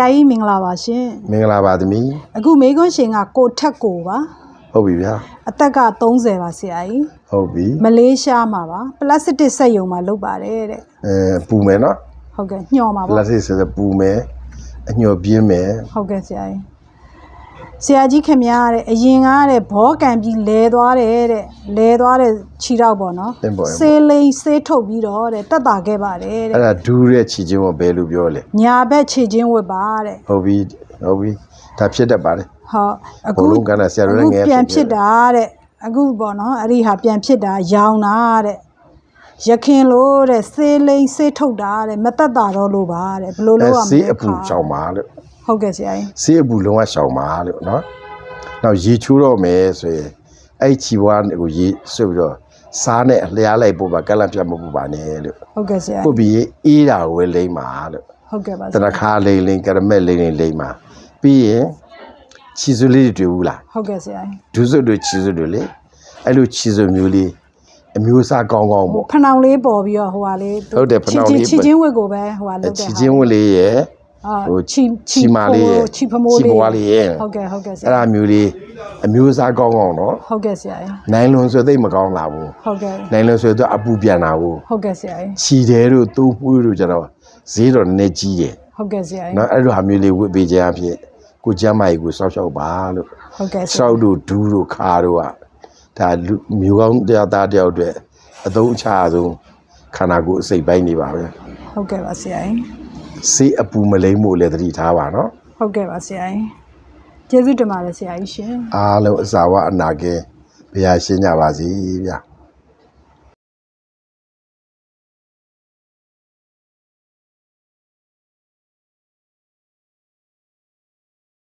ရာကြီးမင်္ဂလာပါရှင်မင်္ဂလာပါသမီးအခုမေကွန်းရှင်ကကိုထက်ကိုပါဟုတ်ပြီဗျာအသက်က30ပါဆရာကြီးဟုတ်ပြီမလေးရှားမှာပါပလတ်စတစ်စက်ယုံမှာလုပ်ပါတယ်တဲ့အဲပူမယ်နော်ဟုတ်ကဲ့ညှော်မှာပပါလတ်စတစ်ဆိုပူမယ်အညှော်ပြင်းမယ်ဟုတ်ကဲ့ဆရာကြီး ဆရာကြီးခင်ဗျားတဲ့အရင်ကတဲ့ဘောကန်ပြီးလဲသွားတယ်တဲ့လဲသွားတဲ့ခြေတော့ပေါ့နော်တင်ပေါ်ရင်ဆေးလိန်ဆေးထုတ်ပြီးတော့တဲ့တက်တာခဲ့ပါတယ်တဲ့အဲ့ဒါဒူးတဲ့ချီချင်းကိုဘယ်လိုပြောလဲညာဘက်ခြေချင်းဝတ်ပါတဲ့ဟုတ်ပြီဟုတ်ပြီဒါဖြစ်တတ်ပါလေ ဟုတ်အဘုံလုံးကလည်းဆရာတို့လည်းငယ်အခုပြန်ဖြစ်ဖြစ်တယ် တာတဲ့အခုပေါ့နော်အဲ့ဒီဟာပြန်ဖြစ်တာရောင်တာတဲ့ရခင်လို့တဲ့ဆေးလိန်ဆေးထုတ်တာတဲ့မတက်တာတော့လို့ပါတဲ့ဘယ်လိုအဲလုပ်ရမလဲဆေးအပူချောင်းပါလို့ ဟုတ်ကဲ့ဆရာကြီးဆေးအပူလုံးဝရှောင်ပါလို့နော်နောက်ရေချိုးတော့မယ်ဆိုရင်အဲ့ချီဝါကိုရေဆွတ်ပြီးတော့စားနဲ့အလျားလိုက်ပို့ပါကက်လက်ပြတ်မပို့ပါနဲ့လို့ဟုတ်ကဲ့ဆရာပို့ပြီးအေးတာကိုပဲလိမ့်ပါလို့ဟုတ်ကဲ့ပါတနခါလိမ့်လိမ့်ကရမက်လိမ့်လိမ့်လိမ့်ပါပြီးရင်ချီစုလေးတွေတွေ့ဘူးလားဟုတ်ကဲ့ဆရာကြီးဒုစုတွေချီစုတွေလေအဲ့လိုချီစုမျိုးလေးအမျိုးအစားကောင်းကောင်းပေါ့ဖနောင်လေးပေါ်ပြီးတော့ဟိုဟာလေးဟုတ်တယ်ဖနောင်လေးချီချင်းဝတ်ကိုပဲဟိုဟာလုပ်တဲ့ချီချင်းဝတ်လေးရဲ့အာ ဟိုချီချီမာလေးရဲ့ချီဖမိုးလေးချီပွားလေးရဲ့ဟုတ်ကဲ့ဟုတ်ကဲ့ဆအဲ့ရာဒါမျိုးလေးအမျိုးအစားကောင်းကောင်းတော့ဟုတ်ကဲ့ဆရာကြီးနိုင်လွန်ဆိုသိပ်မကောင်းလာဘူးဟုတ်ကဲ့နိုင်လွန်ဆိုတော့အပူပြန်လာဘူးဟုတ်ကဲ့ဆရာကြီးချီတယ်တို့တိုးပွေးတို့ကျတော့ဈေးတော့နည်းနည်းကြီးတယ်ဟုတ်ကဲ့ဆရာကြီးနော်အဲ့လိုဟာမျိုးလေးဝတ်ပေးခြင်းအဖြစ်ကိုကျမ်းမာရေးကိုစောက်ရှောက်ပါလို့ဟုတ်ကဲ့ဆရာရှောက်တို့ဒူးတို့ခါတို့ကဒါလူမျိုးကောင်းတရားသားတယောက်အတွက်အသုံးအချအဆုံးခန္ဓာကိုယ်အစိတ်ပိုင်းနေပါပဲဟုတ်ကဲ့ပါဆရာကြီး စေးအပူမလိမ့်မှုလည်းသတိထားပါနော်ဟုတ်ကဲ့ပါဆရာကြီးကျေးဇူးတင်ပါတယ်ဆရာကြီးရှင်အားလုံးအစာဝအနာကင်းဘုရားရှင်းကြပါစေဗျာ